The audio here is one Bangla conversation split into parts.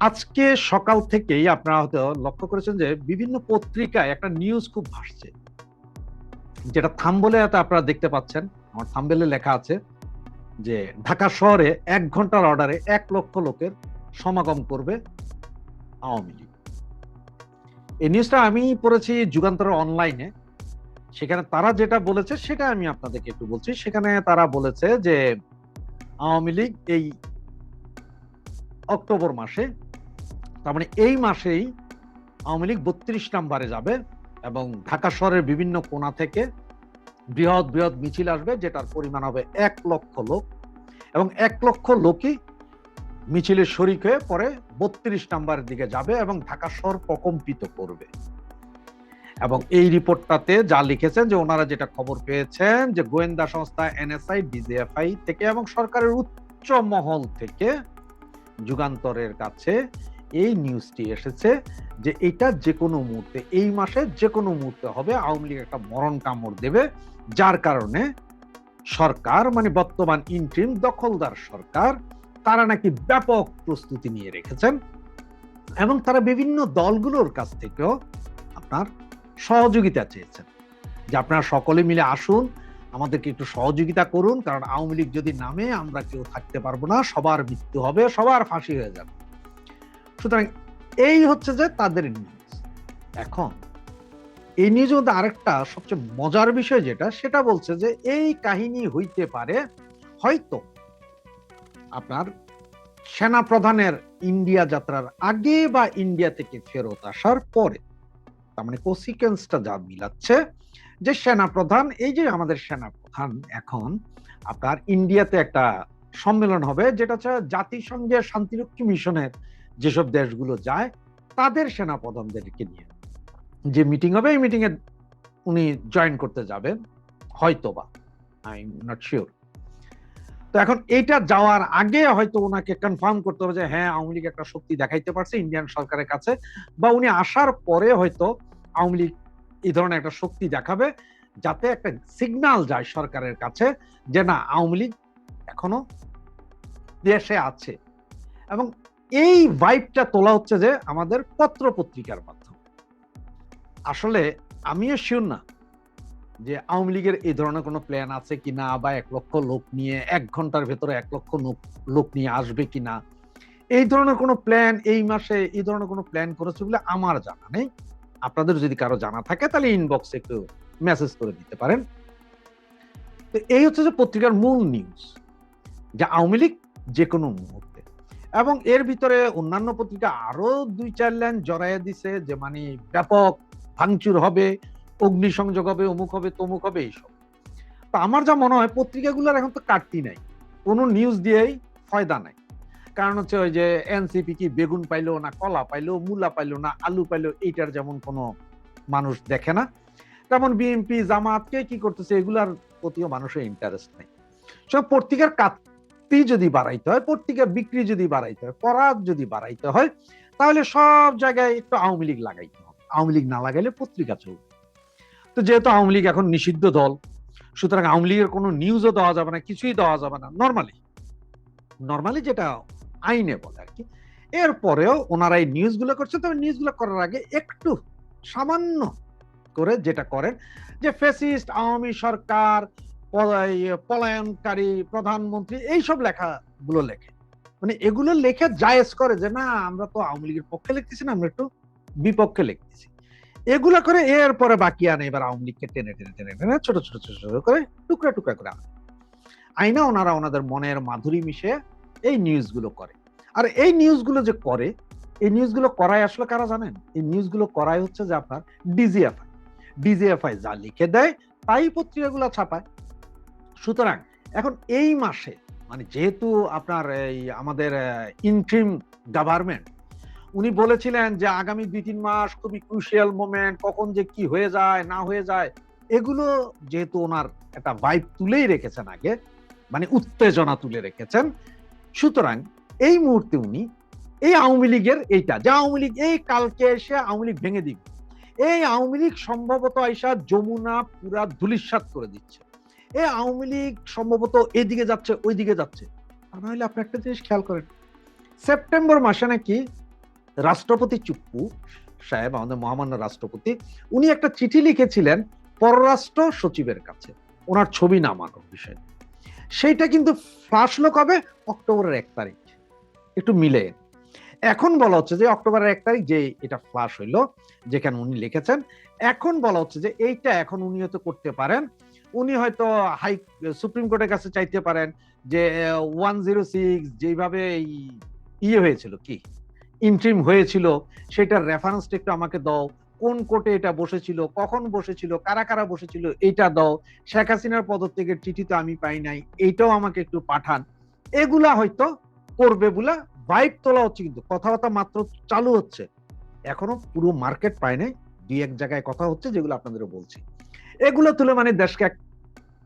আজকে সকাল থেকেই আপনারা হয়তো লক্ষ্য করেছেন যে বিভিন্ন পত্রিকায় একটা নিউজ খুব ভাসছে। যেটা থাম্বলে আপনারা দেখতে পাচ্ছেন, আমার থাম্বেলে লেখা আছে যে ঢাকা শহরে এক ঘণ্টার অর্ডারে এক লক্ষ লোকের সমাগম করবে আওয়ামী লীগ। এই নিউজটা আমি পড়েছি যুগান্তর অনলাইনে সেখানে তারা যেটা বলেছে, সেটা আমি আপনাদেরকে একটু বলছি। সেখানে তারা বলেছে যে আওয়ামী লীগ এই অক্টোবর মাসে তার মানে এই মাসেই আওয়ামী লীগ বত্রিশ নাম্বারে যাবে এবং ঢাকা শহরের বিভিন্ন কোণা থেকে বৃহৎ বৃহৎ মিছিল আসবে, যেটার পরিমাণ হবে এক লক্ষ লোক। এবং এক লক্ষ লোকই মিছিলের শরিক হয়ে পরে বত্রিশ নাম্বারের দিকে যাবে এবং ঢাকা শহর প্রকম্পিত করবে। এবং এই রিপোর্টটাতে যা লিখেছেন যে ওনারা যেটা খবর পেয়েছেন যে গোয়েন্দা সংস্থা, এনএসআই, ডিজিএফআই থেকে এবং সরকারের উচ্চ মহল থেকে যুগান্তরের কাছে এই নিউজটি এসেছে যে এটা যে কোনো মুহূর্তে, এই মাসে যে কোনো মুহূর্তে হবে, আওয়ামী লীগ একটা মরণ কামড় দেবে, যার কারণে সরকার মানে বর্তমান ইন্ট্রিম দখলদার সরকার, তারা নাকি ব্যাপক প্রস্তুতি নিয়ে রেখেছেন এবং তারা বিভিন্ন দলগুলোর কাছ থেকেও আপনার সহযোগিতা চেয়েছেন। যে আপনারা সকলে মিলে আসুন, আমাদেরকে একটু সহযোগিতা করুন, কারণ আওয়ামী লীগ যদি নামে আমরা কেউ থাকতে পারব না, সবার মৃত্যু হবে, সবার ফাঁসি হয়ে যাবে। সুতরাং এই হচ্ছে যে তাদের নিউজ এখন, এই নিউজ মধ্যে আরেকটা সবচেয়ে মজার বিষয় যেটা, সেটা বলছে যে এই কাহিনী হইতে পারে হয়তো আপনার সেনা প্রধানের ইন্ডিয়া যাত্রার আগে বা ইন্ডিয়া থেকে ফেরত আসার পরে। তার মানে কনসিকুয়েন্সটা যা মিলাচ্ছে যে সেনা প্রধান এই যে আমাদের সেনা প্রধান এখন, আপনার ইন্ডিয়াতে একটা সম্মেলন হবে, যেটা হচ্ছে জাতিসংঘের শান্তিরক্ষী মিশনের যেসব দেশগুলো যায়, তাদের সেনা প্রধানদেরকে নিয়ে। যে মিটিং হবে, এই মিটিং এ উনি জয়েন করতে যাবেন, হয়তোবা আই এম নট শিওর তো এখন এইটা যাওয়ার আগে হয়তো ওনাকে কনফার্ম করতে হবে যে হ্যাঁ আওয়ামী লীগ একটা শক্তি দেখাইতে পারছে ইন্ডিয়ান সরকারের কাছে, বা উনি আসার পরে হয়তো আওয়ামী লীগ এই ধরনের একটা শক্তি দেখাবে, যাতে একটা সিগনাল যায় সরকারের কাছে যে, না, আওয়ামী লীগ এখনও দেশে আছে। এবং এই ভাইবটা তোলা হচ্ছে যে আমাদের পত্র পত্রিকার মাধ্যমে। আসলে আমিও শিওর না যে আওয়ামী লীগের এই ধরনের কোনো প্ল্যান আছে কি না বা এক লক্ষ লোক নিয়ে, এক ঘণ্টার ভেতরে এক লক্ষ লোক নিয়ে আসবে কিনা। এই ধরনের কোনো প্ল্যান এই মাসে এই ধরনের কোনো প্ল্যান করেছে বলে আমার জানা নেই। আপনাদের যদি কারও জানা থাকে তাহলে ইনবক্সে একটু মেসেজ করে দিতে পারেন। তো এই হচ্ছে যে পত্রিকার মূল নিউজ যে আওয়ামী লীগ যে কোনো মুহূর্তে এবং এর ভিতরে অন্যান্য পত্রিকা আরও দুই চার লাইন জড়াইয়া দিছে যে মানে ব্যাপক ভাঙচুর হবে, অগ্নিসংযোগ হবে, অমুক হবে, তমুক হবে এইসব। তো আমার যা মনে হয়, পত্রিকাগুলোর এখন তো কাটতি নাই। কোনো নিউজ দিয়েই ফয়দা নাই। কারণ হচ্ছে ওই যে এনসিপি কি বেগুন পাইলো না কলা পাইলো, মূলা পাইলো না আলু পাইলো, এইটার যেমন কোনো মানুষ দেখে না। তেমন বিএনপি জামাত কে করতেছে, এগুলার প্রতিও মানুষের ইন্টারেস্ট নেই। সব পত্রিকার কাটতি যদি বাড়াইতে হয় পত্রিকার বিক্রি যদি বাড়াইতে হয়, পরাগ যদি বাড়াইতে হয়, তাহলে সব জায়গায় একটু আওয়ামী লীগ লাগাইতে হবে। আওয়ামী লীগ না লাগাইলে পত্রিকা চলবে তো যেহেতু আওয়ামী লীগ এখন নিষিদ্ধ দল, সুতরাং আওয়ামী লীগের কোনো নিউজও দেওয়া যাবে না, কিছুই দেওয়া যাবে না। নর্মালি নর্মালি যেটা আইনে বলে আর কি। এরপরেও ওনারা এই নিউজগুলো করছে, তবে নিউজগুলো করার আগে একটু সামান্য করে যেটা করেন, যে ফেসিস্ট আওয়ামী সরকার পলায়নকারী, প্রধানমন্ত্রী, এইসব লেখাগুলো লেখে। মানে এগুলো লেখে জায়েজ করে যে, না, আমরা তো আওয়ামী লীগের পক্ষে লিখতেছি না, আমরা একটু বিপক্ষে লিখতেছি। এগুলো করে এরপরে বাকি আনে, এবার আওয়ামী লীগকে টেনে টেনে টেনে টেনে, ছোট ছোট ছোট ছোট করে, টুকরা টুকরা করে আনে। আইনা ওনারা ওনাদের মনের মাধুরী মিশে এই নিউজগুলো করে। আর এই নিউজগুলো যে করে, এই নিউজগুলো করাই আসলে কারা জানেন? এই নিউজগুলো করাই হচ্ছে যে আপনার ডিজিএফআই। ডিজিএফআই যা লিখে দেয়, তাই পত্রিকাগুলো ছাপায়। সুতরাং এখন এই মাসে মানে যেহেতু আপনার এই আমাদের ইন্ট্রিম গভর্নমেন্ট উনি বলেছিলেন যে আগামী দুই তিন মাস খুবই ক্রুশিয়াল মোমেন্ট কখন যে কি হয়ে যায়, না হয়ে যায়, এগুলো যেহেতু ওনার একটা ভাইব তুলেই রেখেছেন আগে মানে উত্তেজনা তুলে রেখেছেন, সুতরাং এই মুহূর্তে উনি এই আওয়ামী লীগের এইটা, যে আওয়ামী লীগ, এই কালকে এসে আওয়ামী লীগ ভেঙে দিবে, এই আওয়ামী লীগ সম্ভবত আইসা যমুনা পুরা ধুলিস্বাত করে দিচ্ছে। এই আওয়ামী লীগ সম্ভবত এদিকে যাচ্ছে, ওইদিকে যাচ্ছে। তা নাহলে আপনি একটা জিনিস খেয়াল করেন, সেপ্টেম্বর মাসে নাকি রাষ্ট্রপতি চুপ্পু সাহেব, আমাদের মহামান্য রাষ্ট্রপতি, উনি একটা চিঠি লিখেছিলেন পররাষ্ট্র সচিবের কাছে। ওনার ছবি নামানোর বিষয়ে। সেইটা কিন্তু ফাঁস হলো কবে? অক্টোবরের এক তারিখ। একটু মিলে। এখন বলা হচ্ছে যে অক্টোবরের এক তারিখ যে এটা ফ্লাশ হইল, যেখানে উনি লিখেছেন, এখন বলা হচ্ছে যে এইটা এখন উনি হয়তো করতে পারেন। উনি হয়তো হাই, সুপ্রিম কোর্টের কাছে চাইতে পারেন যে ওয়ান জিরো সিক্স যেভাবে ইয়ে হয়েছিল কি ইন্ট্রিম হয়েছিল, সেটার রেফারেন্সটা একটু আমাকে দাও। কোন কোর্টে এটা বসেছিল, কখন বসেছিল, কারা কারা বসেছিল, এটা দাও। শেখ হাসিনার পদত্যাগের চিঠি তো আমি পাই নাই এইটাও আমাকে একটু পাঠান। এগুলা হয়তো করবে বলে বাইক তোলা হচ্ছে কিন্তু, কথাবার্তা মাত্র চালু হচ্ছে। এখনও পুরো মার্কেট পায় নাই, দুই এক জায়গায় কথা হচ্ছে যেগুলো আপনাদের বলছি। এগুলো তুলে মানে দেশকে এক-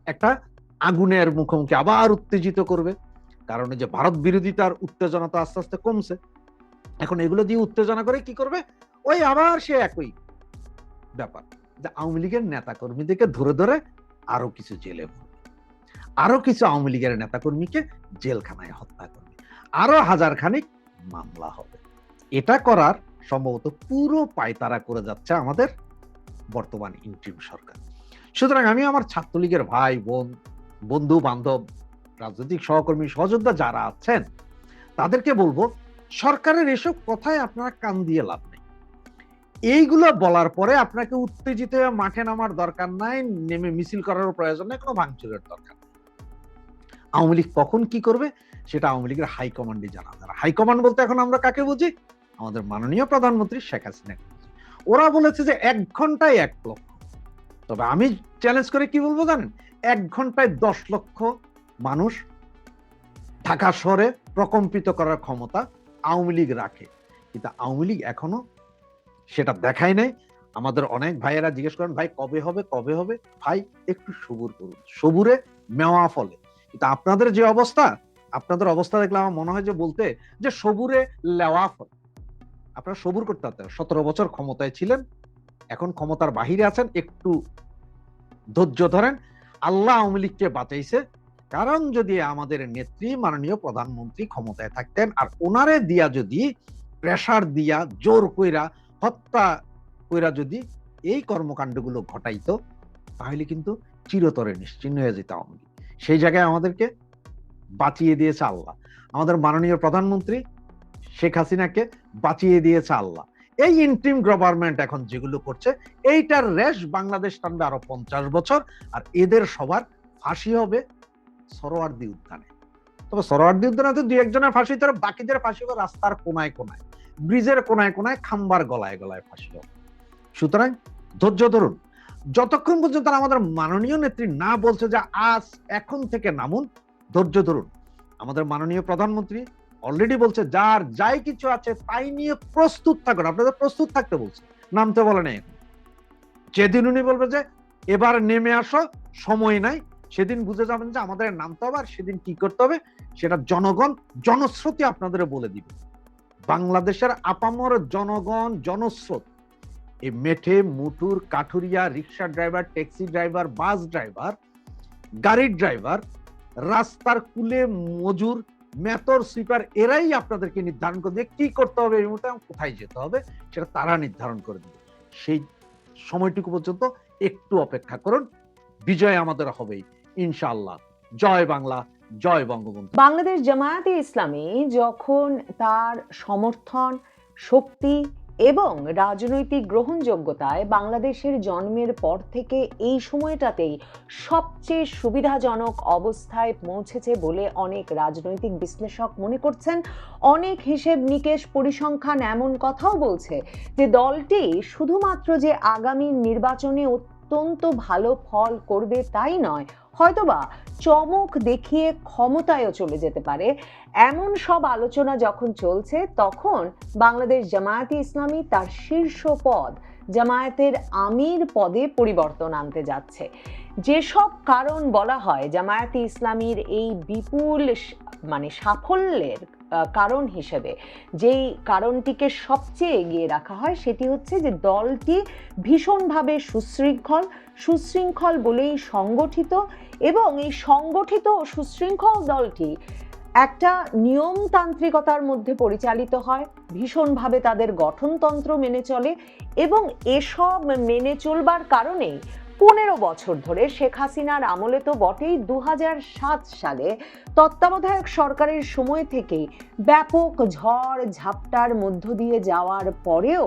একটা আগুনের মুখোমুখি আবার উত্তেজিত করবে। কারণ যে ভারত বিরোধিতার উত্তেজনা তো আস্তে আস্তে কমছে। এখন এগুলো দিয়ে উত্তেজনা করে কি করবে? ওই আবার সে একই ব্যাপার। যে আওয়ামী লীগের নেতা কর্মীদেরকে ধরে ধরে আরও কিছু জেলে আরও কিছু আওয়ামী লীগের নেতা কর্মীকে জেলখানায় হত্যা করবে। আরও হাজার খানিক মামলা হবে। এটা করার সম্ভবত পুরো পায়তারা করে যাচ্ছে আমাদের বর্তমান ইন্ট্রিম সরকার। সুতরাং আমি আমার ছাত্রলীগের ভাই, বোন, বন্ধু, বান্ধব, রাজনৈতিক সহকর্মী, সহযোদ্ধা যারা আছেন, তাদেরকে বলব, সরকারের এসব কথায় আপনারা কান দিয়ে লাভ নেই। এইগুলো বলার পরে আপনাকে উত্তেজিত হয়ে মাঠে নামার দরকার নাই, নেমে মিছিল করার প্রয়োজন নেই, কোনো ভাঙচুরের দরকার। আওয়ামী লীগ কখন কি করবে, সেটা আওয়ামী লীগের হাইকমান্ডে জানা। যারা হাইকমান্ড বলতে এখন আমরা কাকে বুঝি? আমাদের মাননীয় প্রধানমন্ত্রী শেখ হাসিনাকে বুঝি। ওরা বলেছে যে এক ঘন্টায় এক লক্ষ তবে আমি চ্যালেঞ্জ করে কি বলব জানেন? এক ঘন্টায় দশ লক্ষ মানুষ ঢাকা শহরে প্রকম্পিত করার ক্ষমতা আওয়ামী লীগ রাখে। কিন্তু আওয়ামী লীগ এখনও সেটা দেখায় নাই। আমাদের অনেক ভাইয়েরা জিজ্ঞেস করেন, ভাই, কবে হবে কবে হবে? ভাই, একটু সবুর করুন। সবুরে মেওয়া ফলে। কিন্তু আপনাদের যে অবস্থা, আপনাদের অবস্থা দেখলে আমার মনে হয় যে বলতে, যে সবুরে লেওয়া ফলে। আপনারা সবুর করতে সতেরো বছর ক্ষমতায় ছিলেন এখন ক্ষমতার বাহিরে আছেন, একটু ধৈর্য ধরেন। আল্লাহ আওয়ামী লীগকে বাঁচাইছে। কারণ যদি আমাদের নেত্রী, মাননীয় প্রধানমন্ত্রী ক্ষমতায় থাকতেন আর ওনারে দিয়া যদি, প্রেসার দিয়া, জোর কইরা, হত্যা কইরা যদি এই কর্মকাণ্ডগুলো ঘটাইতো, তাহলে কিন্তু চিরতরে নিশ্চিন্ন হয়ে যেত আওয়ামী লীগ। সেই জায়গায় আমাদেরকে বাঁচিয়ে দিয়েছে আল্লাহ। আমাদের মাননীয় প্রধানমন্ত্রী শেখ হাসিনাকে বাঁচিয়ে দিয়েছে আল্লাহ। এই ইন্ট্রিম গভর্নমেন্ট এখন যেগুলো করছে, এইটার রেশ বাংলাদেশ টানবে আরও পঞ্চাশ বছর, আর এদের সবার ফাঁসি হবে সরোয়ার্দি উদ্যানে। তবে সরোয়ার্দি উদ্যানে তো দুই একজনের ফাঁসি ধরে বাকিদের ফাঁসি হবে রাস্তার কোনায় কোনায়, ব্রিজের কোনায় কোনায়, খাম্বার গলায় গলায় ফাঁসি হবে। সুতরাং ধৈর্য ধরুন, যতক্ষণ পর্যন্ত আমাদের মাননীয় নেত্রী না বলছে যে আজ এখন থেকে নামুন, ধৈর্য ধরুন। আমাদের মাননীয় প্রধানমন্ত্রী অলরেডি বলছে, যার যাই কিছু আছে তাই নিয়ে প্রস্তুত থাকুন। আপনাদের প্রস্তুত থাকতে বলছে, নামতে বলে নেই। যেদিন উনি বলবে যে, এবার নেমে আসো, সময় নাই। সেদিন বুঝে যাবেন যে আমাদের নামতে হবে, আর সেদিন কি করতে হবে, সেটা জনগণ জনস্রোতে আপনাদের বলে দিবে। বাংলাদেশের আপামর জনগণ, জনস্রোত এই মেঠে মুটুর কাঠুরিয়া, rickshaw driver, taxi driver, bus driver, গাড়ির ড্রাইভার, রাস্তার কুলে মজুর মেতর সুইপার এরাই আপনাদেরকে নির্ধারণ করে দিয়ে কি করতে হবে এই মুহূর্তে কোথায় যেতে হবে, সেটা তারা নির্ধারণ করে দেবে। সেই সময়টুকু পর্যন্ত একটু অপেক্ষা করুন, বিজয় আমাদের হবেই ইনশাআল্লাহ। জয় বাংলা, জয় বঙ্গবন্ধু। বাংলাদেশ জামায়াতে ইসলামী যখন তার সমর্থন, শক্তি এবং রাজনৈতিক গ্রহণযোগ্যতায় বাংলাদেশের জন্মের পর থেকে এই সময়টাতেই সবচেয়ে সুবিধাজনক অবস্থায় পৌঁছেছে বলে অনেক রাজনৈতিক বিশ্লেষক মনে করছেন। অনেক হিসেব নিকেশ পরিসংখ্যান এমন কথাও বলছে যে দলটি শুধুমাত্র যে আগামী নির্বাচনে অত্যন্ত ভালো ফল করবে তাই নয় হয়তোবা চমক দেখিয়ে ক্ষমতায়ও চলে যেতে পারে। এমন সব আলোচনা যখন চলছে, তখন বাংলাদেশ জামায়াতে ইসলামী তার শীর্ষ পদ, জামায়াতের আমির পদে পরিবর্তন আনতে যাচ্ছে। যেসব কারণ বলা হয়, জামায়াতে ইসলামীর এই বিপুল মানে সাফল্যের কারণ হিসেবে। যেই কারণটিকে সবচেয়ে এগিয়ে রাখা হয় সেটি হচ্ছে যে দলটি ভীষণভাবে সুশৃঙ্খল সুশৃঙ্খল বলেই সংগঠিত এবং এই সংগঠিত সুশৃঙ্খল দলটি একটা নিয়মতান্ত্রিকতার মধ্যে পরিচালিত হয়, ভীষণভাবে তাদের গঠনতন্ত্র মেনে চলে এবং এসব মেনে চলবার কারণেই পনেরো বছর ধরে শেখ হাসিনার আমলে তো বটেই দু হাজার সাত সালে তত্ত্বাবধায়ক সরকারের সময় থেকেই ব্যাপক ঝড় ঝাপটার মধ্য দিয়ে যাওয়ার পরেও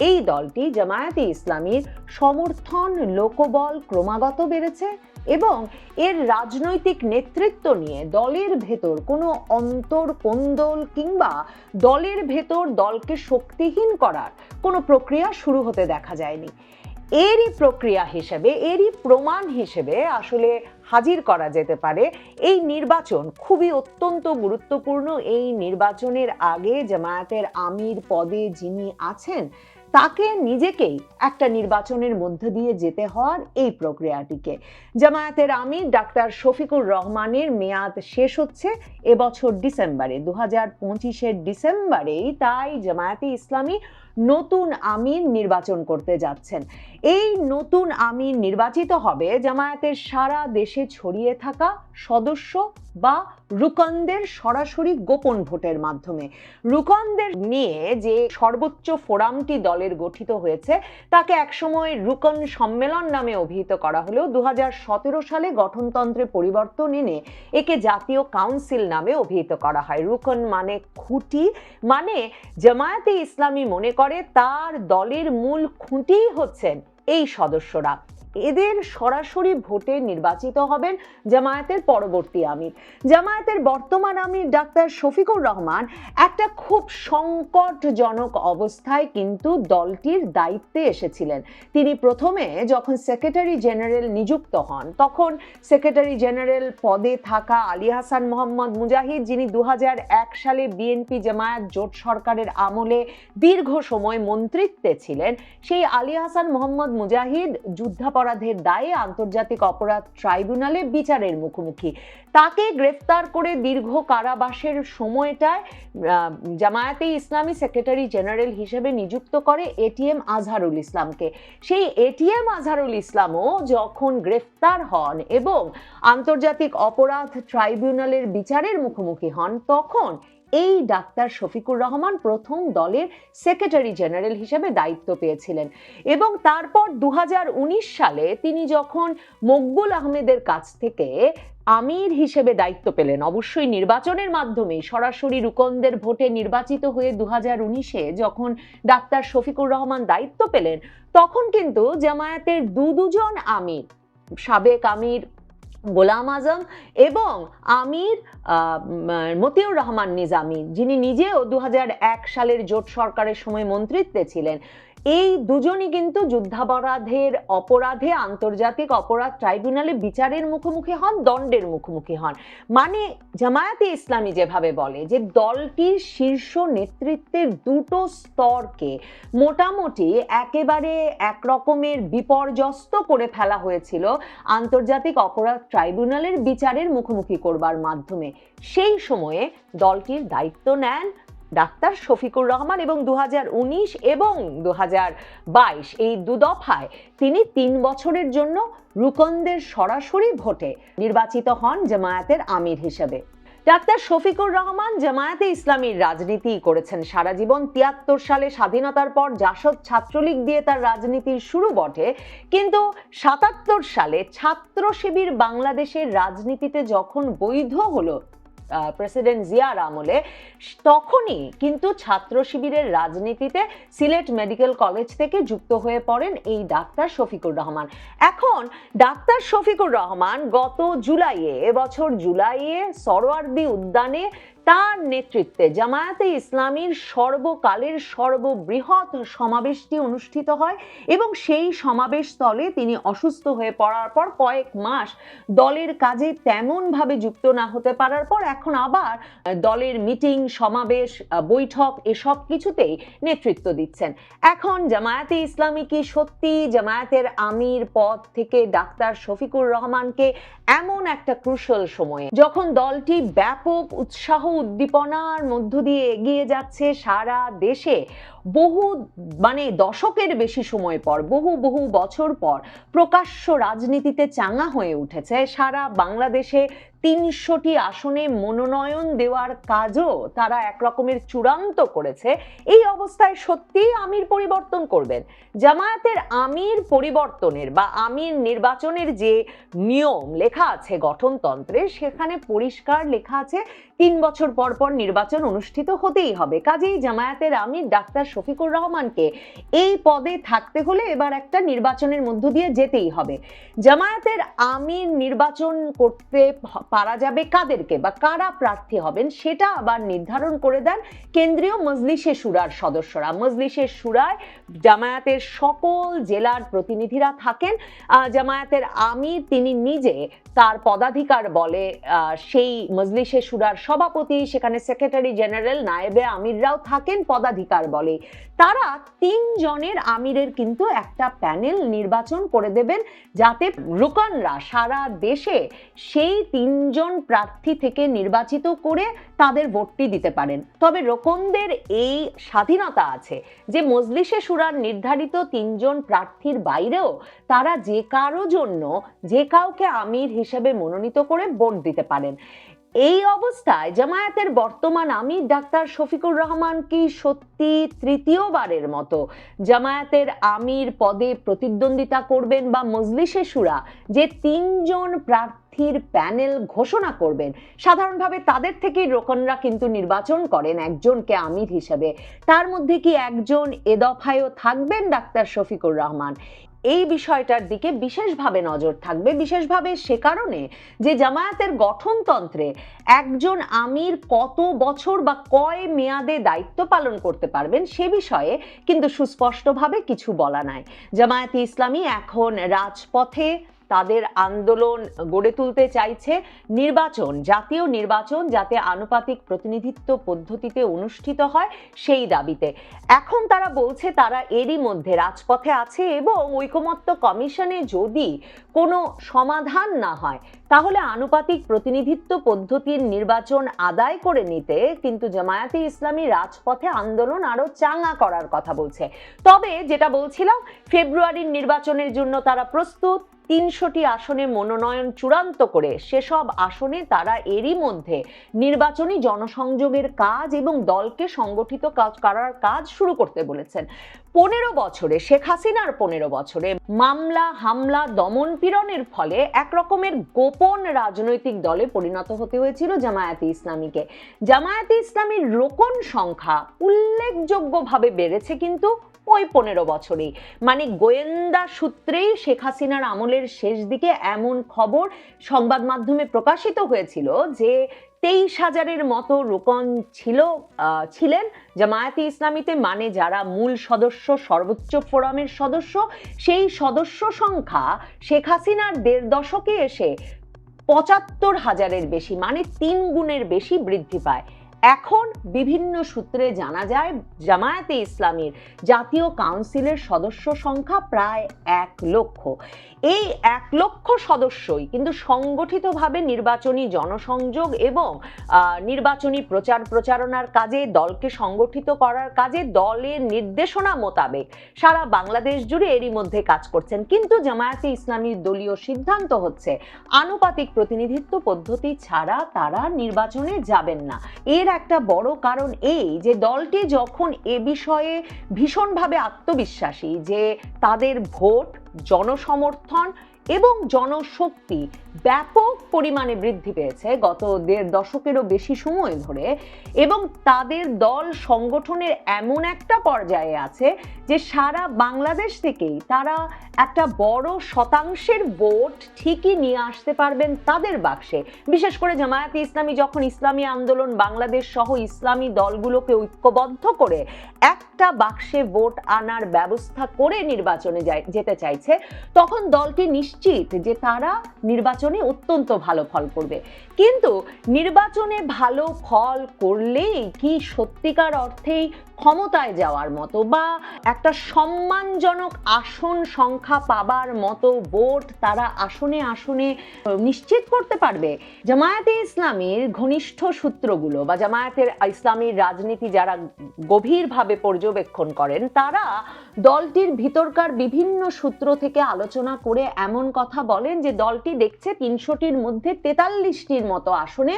এই দলটি জামায়াতে ইসলামীর সমর্থন লোকবল ক্রমাগত বেড়েছে এবং এর রাজনৈতিক নেতৃত্ব নিয়ে দলের ভেতর কোনো অন্তর কোন্দল কিংবা দলের ভেতর দলকে শক্তিহীন করার কোনো প্রক্রিয়া শুরু হতে দেখা যায়নি। এরই প্রক্রিয়া হিসেবে, এরই প্রমাণ হিসেবে আসলে হাজির করা যেতে পারে। এই নির্বাচন খুবই অত্যন্ত গুরুত্বপূর্ণ। এই নির্বাচনের আগে জামায়াতের আমির পদে যিনি আছেন, তাকে নিজেকেই একটা নির্বাচনের মধ্য দিয়ে যেতে হওয়ার এই প্রক্রিয়াটিকে। জামায়াতের আমির ডাক্তার শফিকুর রহমানের মেয়াদ শেষ হচ্ছে এবছর ডিসেম্বরে। দু হাজার পঁচিশের ডিসেম্বরেই তাই জামায়াতে ইসলামী নতুন আমির নির্বাচন করতে যাচ্ছেন। এই নতুন আমির নির্বাচিত হবে জামায়াতের সারা দেশে ছড়িয়ে থাকা সদস্য বা রুকনদের সরাসরি গোপন ভোটের মাধ্যমে। রুকনদের নিয়ে যে সর্বোচ্চ ফোরামটি দলের গঠিত হয়েছে, তাকে একসময় রুকন সম্মেলন নামে অভিহিত করা হলেও দু হাজার সতেরো সালে গঠনতন্ত্রে পরিবর্তন এনে একে জাতীয় কাউন্সিল নামে অভিহিত করা হয়। রুকন মানে খুঁটি মানে জামায়াতে ইসলামী মনে করে তার দলের মূল খুঁটিই হচ্ছেন এই সদস্যরা। এদের সরাসরি ভোটে নির্বাচিত হবেন জামায়াতের পরবর্তী আমির। জামায়াতের বর্তমান আমির ডাক্তার শফিকুর রহমান একটা খুব সংকটজনক অবস্থায় কিন্তু দলটির দায়িত্বে এসেছিলেন। তিনি প্রথমে যখন সেক্রেটারি জেনারেল নিযুক্ত হন, তখন সেক্রেটারি জেনারেল পদে থাকা আলী হাসান মোহাম্মদ মুজাহিদ, যিনি দু হাজার এক সালে বিএনপি জামায়াত জোট সরকারের আমলে দীর্ঘ সময় মন্ত্রিত্বে ছিলেন, সেই আলী হাসান মোহাম্মদ মুজাহিদ যুদ্ধাপরাধের দায়ে আন্তর্জাতিক অপরাধ ট্রাইব্যুনালে বিচারের মুখোমুখি। তাকে গ্রেফতার করে দীর্ঘ কারাবাসের সময়টায় জামায়াতে ইসলামী সেক্রেটারি জেনারেল হিসেবে নিযুক্ত করে এটিএম আজহারুল ইসলামকে। সেই এটিএম আজহারুল ইসলামও যখন গ্রেফতার হন এবং আন্তর্জাতিক অপরাধ ট্রাইব্যুনালের বিচারের মুখোমুখি হন, তখন এই ডাক্তার শফিকুর রহমান প্রথম দলের সেক্রেটারি জেনারেল হিসেবে দায়িত্ব পেয়েছিলেন। এবং তারপর দু হাজার উনিশ সালে তিনি যখন মকবুল আহমেদের কাছ থেকে আমির হিসেবে দায়িত্ব পেলেন, অবশ্যই নির্বাচনের মাধ্যমে, সরাসরি রুকনদের ভোটে নির্বাচিত হয়ে দু হাজার উনিশে যখন ডাক্তার শফিকুর রহমান দায়িত্ব পেলেন, তখন কিন্তু জামায়াতের দু দুজন আমির, সাবেক আমির গোলাম আজম এবং আমির মতিউর রহমান নিজামী, যিনি নিজেও দু হাজার এক সালের জোট সরকারের সময় মন্ত্রিত্বে ছিলেন। এই দুজনই কিন্তু যুদ্ধাপরাধের অপরাধে, আন্তর্জাতিক অপরাধ ট্রাইব্যুনালে বিচারের মুখোমুখি হন, দণ্ডের মুখোমুখি হন। মানে জামায়াতে ইসলামী যেভাবে বলে যে দলটির শীর্ষ নেতৃত্বের দুটো স্তরকে মোটামুটি একেবারে একরকমের বিপর্যস্ত করে ফেলা হয়েছিল আন্তর্জাতিক অপরাধ ট্রাইব্যুনালের বিচারের মুখোমুখি করবার মাধ্যমে। সেই সময়ে দলটির দায়িত্ব নেন ডাক্তার শফিকুর রহমান এবং দু এবং দু এই দু দফায় তিনি তিন বছরের জন্য রুকনদের সরাসরি ভোটে নির্বাচিত হন জামায়াতের আমির হিসেবে। ডাক্তার শফিকুর রহমান জামায়াতে ইসলামীর রাজনীতি করেছেন। সারা জীবন তিয়াত্তর সালে স্বাধীনতার পর জাসদ ছাত্রলীগ দিয়ে তার রাজনীতির শুরু বটে। কিন্তু সাতাত্তর সালে ছাত্র শিবির বাংলাদেশের রাজনীতিতে যখন বৈধ হলো প্রেসিডেন্ট জিয়ার আমলে, তখনই কিন্তু ছাত্র শিবিরের রাজনীতিতে সিলেট মেডিকেল কলেজ থেকে যুক্ত হয়ে পড়েন এই ডাক্তার শফিকুর রহমান। এখন ডাক্তার শফিকুর রহমান গত জুলাইয়ে, এবছর জুলাইয়ে সরোয়ার্দি উদ্যানে তার নেতৃত্বে জামায়াতে ইসলামীর সর্বকালের সর্ববৃহৎ সমাবেশটি অনুষ্ঠিত হয় এবং সেই সমাবেশ স্থলে তিনি অসুস্থ হয়ে পড়ার পর কয়েক মাস দলের কাজে তেমনভাবে যুক্ত না হতে পারার পর এখন আবার দলের মিটিং, সমাবেশ, বৈঠক এসব কিছুতেই নেতৃত্ব দিচ্ছেন। এখন জামায়াতে ইসলামী কি সত্যি জামায়াতের আমির পদ থেকে ডাক্তার শফিকুর রহমানকে এমন একটা ক্রুশাল সময়ে যখন দলটি ব্যাপক উৎসাহ উদ্দীপনার মধ্য দিয়ে এগিয়ে যাচ্ছে সারা দেশে। বহু মানে দশকের বেশি সময় পর, বহু বহু বছর পর প্রকাশ্য রাজনীতিতে চাঙা হয়ে উঠেছে। সারা বাংলাদেশে তিনশোটি আসনে মনোনয়ন দেওয়ার কাজও তারা একরকমের চূড়ান্ত করেছে। এই অবস্থায় সত্যিই আমির পরিবর্তন করবেন। জামায়াতের আমির পরিবর্তনের বা আমির নির্বাচনের যে নিয়ম লেখা আছে গঠনতন্ত্রে, সেখানে পরিষ্কার লেখা আছে, তিন বছর পর পর নির্বাচন অনুষ্ঠিত হতেই হবে। কাজেই জামায়াতের আমির ডাক্তার শফিকুর রহমানকে এই পদে থাকতে হলে এবার একটা নির্বাচনের মধ্য দিয়ে যেতেই হবে। জামায়াতের আমির নির্বাচন করতে পারা যাবে কাদেরকে বা কারা প্রার্থী হবেন সেটা আবার নির্ধারণ করে দেন কেন্দ্রীয় মজলিসে সুরার সদস্যরা। মজলিসে সুরায় জামায়াতের সকল জেলার প্রতিনিধিরা থাকেন। জামায়াতের আমির তিনি নিজে তার পদাধিকার বলে সেই মজলিসে সুরার সভাপতি, সেখানে সেক্রেটারি জেনারেল নায়েবে আমিররাও থাকেন পদাধিকার বলে। তারা তিনজনের আমিরের কিন্তু একটা প্যানেল নির্বাচন করে দেবেন যাতে রুকনরা সারা দেশে সেই তিনজন প্রার্থী থেকে নির্বাচিত করে তাদের ভোটটি দিতে পারেন। তবে রোকনদের এই স্বাধীনতা আছে যে মজলিসে সুরার নির্ধারিত তিনজন প্রার্থীর বাইরেও তারা যে কারও জন্য যে কাউকে আমির হিসেবে মনোনীত করে ভোট দিতে পারেন। এই অবস্থায় জামায়াতের বর্তমান আমির ডাক্তার শফিকুর রহমান কি সত্যি তৃতীয়বারের মতো জামায়াতের আমির পদে প্রতিদ্বন্দ্বিতা করবেন বা মজলিসে সুরা যে তিনজন প্রার্থীর প্যানেল ঘোষণা করবেন? সাধারণভাবে তাদের থেকেই রোকনরা কিন্তু নির্বাচন করেন একজনকে আমির হিসেবে। তার মধ্যে কি একজন এ দফায়ও থাকবেন ডাক্তার শফিকুর রহমান? এই বিষয়টার দিকে বিশেষভাবে নজর থাকবে। বিশেষভাবে সে কারণে যে জামায়াতের গঠনতন্ত্রে একজন আমির কত বছর বা কয় মেয়াদে দায়িত্ব পালন করতে পারবেন সে বিষয়ে কিন্তু সুস্পষ্টভাবে কিছু বলা নাই। জামায়াতে ইসলামী এখন রাজপথে তাদের আন্দোলন গড়ে তুলতে চাইছে নির্বাচন, জাতীয় নির্বাচন যাতে আনুপাতিক প্রতিনিধিত্ব পদ্ধতিতে অনুষ্ঠিত হয় সেই দাবিতে। এখন তারা বলছে তারা এরই মধ্যে রাজপথে আছে এবং ঐকমত্য কমিশনে যদি কোনো সমাধান না হয়, তাহলে আনুপাতিক প্রতিনিধিত্ব পদ্ধতির নির্বাচন আদায় করে নিতে কিন্তু জামায়াতে ইসলামী রাজপথে আন্দোলন আরও চাঙা করার কথা বলছে। তবে যেটা বলছিলাম, ফেব্রুয়ারির নির্বাচনের জন্য তারা প্রস্তুত তিনশোটি আসনে মনোনয়ন চূড়ান্ত করে সেসব আসনে তারা এরই মধ্যে নির্বাচনী জনসংযোগের কাজ এবং দলকে সংগঠিত কাজ করার কাজ শুরু করতে বলেছেন। পনেরো বছরে, শেখ হাসিনার পনেরো বছরে মামলা, হামলা, দমন পীড়নের ফলে এক রকমের গোপন রাজনৈতিক দলে পরিণত হতে হয়েছিল জামায়াতে ইসলামীকে। জামায়াতে ইসলামীর রোকন সংখ্যা উল্লেখযোগ্যভাবে বেড়েছে কিন্তু ওই পনেরো বছরেই মানে গোয়েন্দা সূত্রেই শেখ হাসিনার আমলের শেষ দিকে এমন খবর সংবাদ মাধ্যমে প্রকাশিত হয়েছিল যে তেইশ হাজারের মতো রোকন ছিল ছিলেন জামায়াতে ইসলামীতে। মানে যারা মূল সদস্য, সর্বোচ্চ ফোরামের সদস্য, সেই সদস্য সংখ্যা শেখ হাসিনার দেড় দশকে এসে পঁচাত্তর হাজারের বেশি মানে তিন গুণের বেশি বৃদ্ধি পায়। এখন বিভিন্ন সূত্রে জানা যায়, জামায়াতে ইসলামীর জাতীয় কাউন্সিলের সদস্য সংখ্যা প্রায় এক লক্ষ। এই এক লক্ষ সদস্যই কিন্তু সংগঠিতভাবে নির্বাচনী জনসংযোগ এবং নির্বাচনী প্রচার প্রচারণার কাজে, দলকে সংগঠিত করার কাজে, দলের নির্দেশনা মোতাবেক সারা বাংলাদেশ জুড়ে এরই মধ্যে কাজ করছেন। কিন্তু জামায়াতে ইসলামীর দলীয় সিদ্ধান্ত হচ্ছে, আনুপাতিক প্রতিনিধিত্ব পদ্ধতি ছাড়া তারা নির্বাচনে যাবেন না। এর একটা বড় কারণ এই যে দলটি যখন এ বিষয়ে ভীষণভাবে আত্মবিশ্বাসী যে তাদের ভোট, জনসমর্থন এবং জনশক্তি ব্যাপক পরিমাণে বৃদ্ধি পেয়েছে গত দেড় দশকেরও বেশি সময় ধরে এবং তাদের দল সংগঠনের এমন একটা পর্যায়ে আছে যে সারা বাংলাদেশ থেকেই তারা একটা বড় শতাংশের ভোট ঠিকই নিয়ে আসতে পারবেন তাদের বাক্সে। বিশেষ করে জামায়াতে ইসলামী যখন ইসলামী আন্দোলন, বাংলাদেশ সহ ইসলামী দলগুলোকে ঐক্যবদ্ধ করে একটা বাক্সে ভোট আনার ব্যবস্থা করে নির্বাচনে যেতে চাইছে, তখন দলটি নিশ্চিত যে তারা নির্বাচনে অত্যন্ত ভালো ফল করবে। কিন্তু নির্বাচনে ভালো ফল করলেই কি সত্যিকার অর্থেই ক্ষমতায় যাওয়ার মতো বা একটা সম্মানজনক আসন সংখ্যা পাবার মতো ভোট তারা আসনে আসনে নিশ্চিত করতে পারবে। জামায়াতে ইসলামীর ঘনিষ্ঠ সূত্রগুলো বা জামায়াতের ইসলামীর রাজনীতি যারা গভীরভাবে পর্যবেক্ষণ করেন, তারা দলটির ভিতরকার বিভিন্ন সূত্র থেকে আলোচনা করে এমন কথা বলেন যে দলটি দেখছে তিনশোটির মধ্যে তেতাল্লিশটির মতো আসনে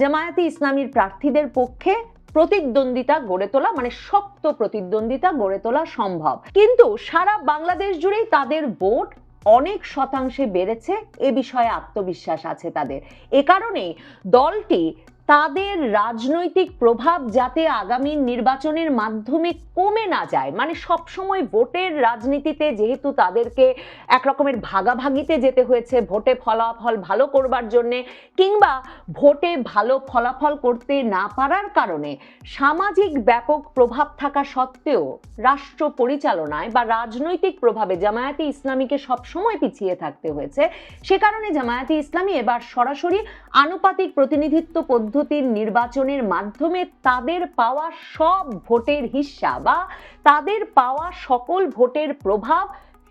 জামায়াতে ইসলামীর প্রার্থীদের পক্ষে প্রতিদ্বন্দ্বিতা গড়ে তোলা মানে শক্ত প্রতিদ্বন্দ্বিতা গড়ে তোলা সম্ভব। কিন্তু সারা বাংলাদেশ জুড়েই তাদের ভোট অনেক শতাংশে বেড়েছে, এ বিষয়ে আত্মবিশ্বাস আছে তাদের। এ কারণেই দলটি তাদের রাজনৈতিক প্রভাব যাতে আগামী নির্বাচনের মাধ্যমে কমে না যায়। মানে সবসময় ভোটের রাজনীতিতে যেহেতু তাদেরকে এক রকমের ভাগাভাগিতে যেতে হয়েছে, ভোটে ফলাফল ভালো করবার জন্যে কিংবা ভোটে ভালো ফলাফল করতে না পারার কারণে সামাজিক ব্যাপক প্রভাব থাকা সত্ত্বেও রাষ্ট্র পরিচালনায় বা রাজনৈতিক প্রভাবে জামায়াতে ইসলামীকে সবসময় পিছিয়ে থাকতে হয়েছে। সে কারণে জামায়াতে ইসলামী এবার সরাসরি আনুপাতিক প্রতিনিধিত্ব পদ্ধতির নির্বাচনের মাধ্যমে তাদের পাওয়া সব ভোটের হিস্সা বা তাদের পাওয়া সকল ভোটের প্রভাব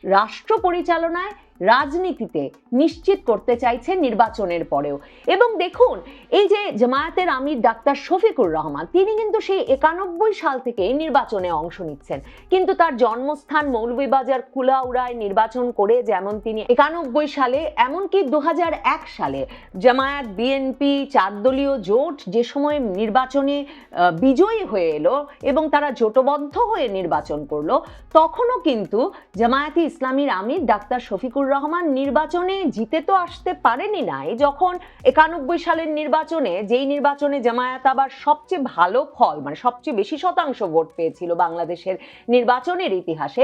রাষ্ট্র পরিচালনায় রাজনীতিতে নিশ্চিত করতে চাইছে নির্বাচনের পরেও। এবং দেখুন, এই যে জামায়াতের আমির ডাক্তার শফিকুর রহমান, তিনি কিন্তু সেই একানব্বই সাল থেকে নির্বাচনে অংশ নিচ্ছেন। কিন্তু তার জন্মস্থান মৌলভীবাজার কুলাউড়ায় নির্বাচন করে যেমন তিনি একানব্বই সালে, এমনকি দু হাজার এক সালে জামায়াত, বিএনপি, চারদলীয় জোট যে সময় নির্বাচনে বিজয়ী হয়ে এলো এবং তারা জোটবদ্ধ হয়ে নির্বাচন করল, তখনও কিন্তু জামায়াতি ইসলামীর আমির ডাক্তার শফিকুর রহমান নির্বাচনে জিতে তো আসতে পারেনি নাই যখন একানব্বই সালের নির্বাচনে, যেই নির্বাচনে জামায়াত আবার সবচেয়ে ভালো ফল মানে সবচেয়ে বেশি শতাংশ ভোট পেয়েছিল বাংলাদেশের নির্বাচনের ইতিহাসে,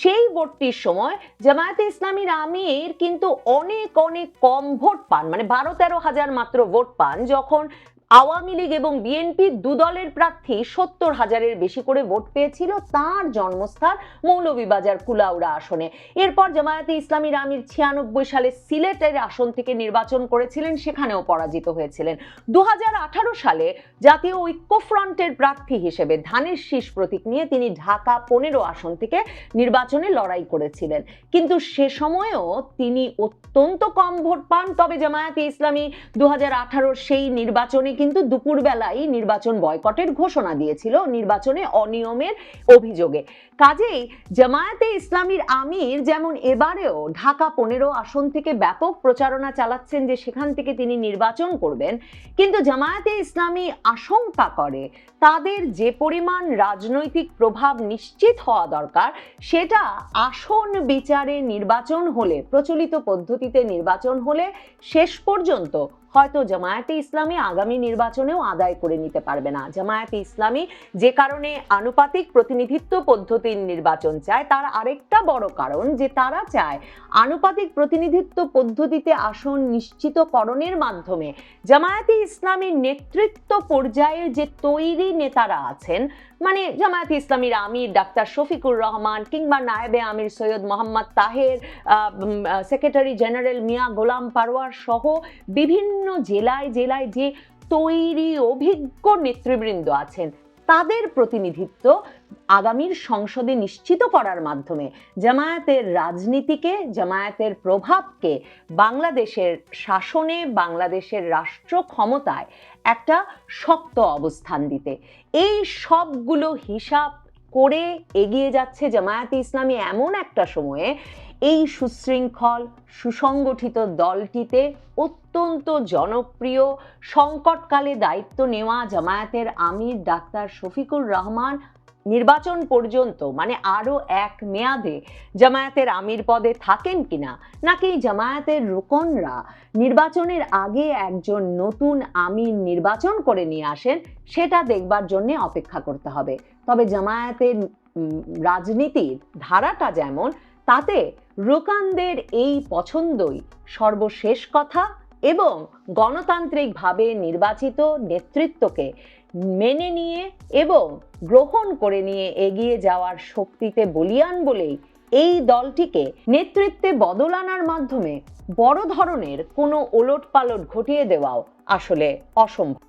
সেই ভোটটির সময় জামায়াতে ইসলামীর আমির কিন্তু অনেক অনেক কম ভোট পান। মানে বারো তেরো হাজার মাত্র ভোট পান। যখন আওয়ামী লীগ এবং বিএনপি দু দলের প্রার্থী সত্তর হাজারের বেশি করে ভোট পেয়েছিল তার জন্মস্থান মৌলভীবাজার কুলাউড়া আসনে। এরপর জামায়াতে ইসলামীর আমির ছিয়ানব্বই সালে সিলেটের আসন থেকে নির্বাচন করেছিলেন, সেখানেও পরাজিত হয়েছিলেন। দু হাজার আঠারো সালে জাতীয় ঐক্যফ্রন্টের প্রার্থী হিসেবে ধানের শীষ প্রতীক নিয়ে তিনি ঢাকা পনেরো আসন থেকে নির্বাচনে লড়াই করেছিলেন। কিন্তু সে সময়েও তিনি অত্যন্ত কম ভোট পান, তবে জামায়াতে ইসলামী দু সেই নির্বাচনে কিন্তু দুপুরবেলায় নির্বাচন বয়কটের ঘোষণা দিয়েছিল নির্বাচনে অনিয়মের অভিযোগে। কাজেই জামায়াতে ইসলামীর আমির যেমন এবারেও ঢাকা পনেরো আসন থেকে ব্যাপক প্রচারণা চালাচ্ছেন যে সেখান থেকে তিনি নির্বাচন করবেন, কিন্তু জামায়াতে ইসলামী আশঙ্কা করে তাদের যে পরিমাণ রাজনৈতিক প্রভাব নিশ্চিত হওয়া দরকার, সেটা আসন বিচারে নির্বাচন হলে, প্রচলিত পদ্ধতিতে নির্বাচন হলে শেষ পর্যন্ত হয়তো জামায়াতে ইসলামী আগামী নির্বাচনেও আদায় করে নিতে পারবে না। জামায়াতে ইসলামী যে কারণে আনুপাতিক প্রতিনিধিত্ব পদ্ধতির নির্বাচন চায়, তার আরেকটা বড় কারণ যে তারা চায় আনুপাতিক প্রতিনিধিত্ব পদ্ধতিতে আসন নিশ্চিতকরণের মাধ্যমে জামায়াতে ইসলামীর নেতৃত্ব পর্যায়ের যে তৈরি নেতারা আছেন মানে জামায়াত ইসলামীর আমির ডাক্তার শফিকুর রহমান কিংবা নায়েবে আমির সৈয়দ মোহাম্মদ তাহের সেক্রেটারি জেনারেল মিয়া গোলাম পারোয়ার সহ বিভিন্ন জেলায় জেলায় যে তৈরি অভিজ্ঞ নেতৃবৃন্দ আছেন তাদের প্রতিনিধিত্ব আগামীর সংসদে নিশ্চিত করার মাধ্যমে জামায়াতের রাজনীতিকে, জামায়াতের প্রভাবকে, বাংলাদেশের শাসনে, বাংলাদেশের রাষ্ট্র ক্ষমতায় একটা শক্ত অবস্থান দিতে। এই সবগুলো হিসাব করে এগিয়ে যাচ্ছে জামায়াতে ইসলামী এমন একটা সময়ে এই সুশৃঙ্খল, সুসংগঠিত দলটিতে অত্যন্ত জনপ্রিয়, সংকটকালে দায়িত্ব নেওয়া জামায়াতের আমির ডাক্তার শফিকুর রহমান নির্বাচন পর্যন্ত মানে আরও এক মেয়াদে জামায়াতের আমির পদে থাকেন কিনা? নাকি জামায়াতের রোকনরা নির্বাচনের আগে একজন নতুন আমির নির্বাচন করে নিয়ে আসেন, সেটা দেখবার জন্য অপেক্ষা করতে হবে। তবে জামায়াতের রাজনীতির ধারাটা যেমন, তাতে রোকানদের এই পছন্দই সর্বশেষ কথা এবং গণতান্ত্রিকভাবে নির্বাচিত নেতৃত্বকে মেনে নিয়ে এবং গ্রহণ করে নিয়ে এগিয়ে যাওয়ার শক্তিতে বলিয়ান বলেই এই দলটিকে নেতৃত্বে বদল আনার মাধ্যমে বড় ধরনের কোনো ওলটপালট ঘটিয়ে দেওয়াও আসলে অসম্ভব।